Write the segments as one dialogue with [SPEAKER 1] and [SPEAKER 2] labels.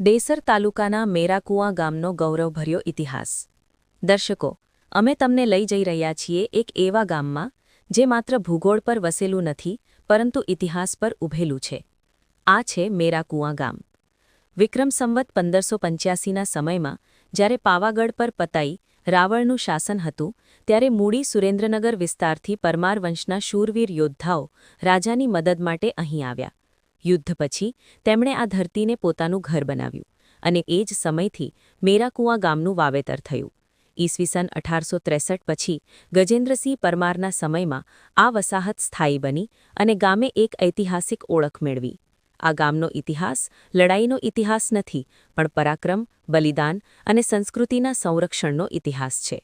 [SPEAKER 1] ડેસર તાલુકાના મેરાકુવા ગામનો ગૌરવભર્યો ઇતિહાસ. દર્શકો, અમે તમને લઈ જઈ રહ્યા છીએ એક એવા ગામમાં, જે માત્ર ભૂગોળ પર વસેલું નથી, પરંતુ ઇતિહાસ પર ઊભેલું છે. આ છે મેરાકુવા ગામ. વિક્રમ સંવત પંદરસો પંચ્યાસીના સમયમાં, જ્યારે પાવાગઢ પર પતાઈ, રાવળનું શાસન હતું, ત્યારે મૂડી સુરેન્દ્રનગર વિસ્તારથી પરમાર વંશના શૂરવીર યોદ્ધાઓ રાજાની મદદ માટે અહીં આવ્યા. યુદ્ધ પછી તેમણે આ ધરતીને પોતાનું ઘર બનાવ્યું અને એ જ સમયથી મેરાકુવા ગામનું વાવેતર થયું. ઈસવીસન અઢારસો ત્રેસઠ પછી ગજેન્દ્રસિંહ પરમારના સમયમાં આ વસાહત સ્થાયી બની અને ગામે એક ઐતિહાસિક ઓળખ મેળવી. આ ગામનો ઇતિહાસ લડાઈનો ઇતિહાસ નથી, પણ પરાક્રમ, બલિદાન અને સંસ્કૃતિના સંરક્ષણનો ઇતિહાસ છે.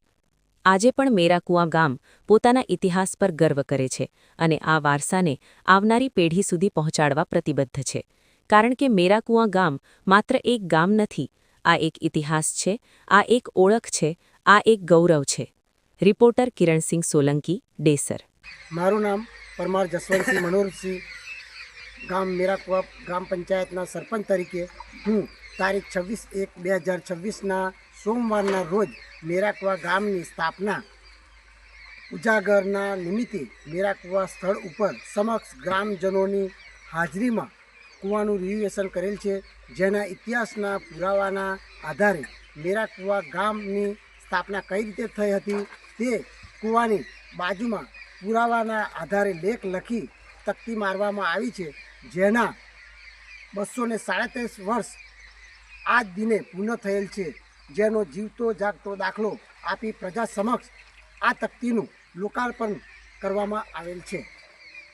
[SPEAKER 1] આજે પણ મેરાકુઆ ગામ પોતાના ઇતિહાસ પર ગર્વ કરે છે અને આ વારસાને આવનારી પેઢી સુધી પહોંચાડવા પ્રતિબદ્ધ છે. કારણ કે મેરાકુઆ ગામ માત્ર એક ગામ નથી, આ એક ઇતિહાસ છે, આ એક ઓળખ છે, આ એક ગૌરવ છે. રિપોર્ટર કિરણસિંહ સોલંકી, ડેસર.
[SPEAKER 2] મારું નામ પરમાર જસવંતસિંહ મનોહરસિંહ ગામ મેરાકુવા ગ્રામ પંચાયતના સરપંચ તરીકે હું તારીખ છવ્વીસ એક બે હજાર છવ્વીસના સોમવારના રોજ મેરાકુવા ગામની સ્થાપના. ઉજાગરના નિમિત્તે મેરાકુવા સ્થળ ઉપર સમક્ષ ગ્રામજનોની હાજરીમાં કૂવાનું રિવ્યુએશન કરેલ છે, જેના ઇતિહાસના પુરાવાના આધારે મેરાકુવા ગામની સ્થાપના કઈ રીતે થઈ હતી તે કૂવાની બાજુમાં પુરાવાના આધારે લેખ લખી તકતી મારવામાં આવી છે, જેના બસો ને સાડત્રીસ વર્ષ આ દિને પૂર્ણ થયેલ છે. જેનો જીવતો જાગતો દાખલો આપી પ્રજા સમક્ષ આ તકતીનું લોકાર્પણ કરવામાં આવેલ છે.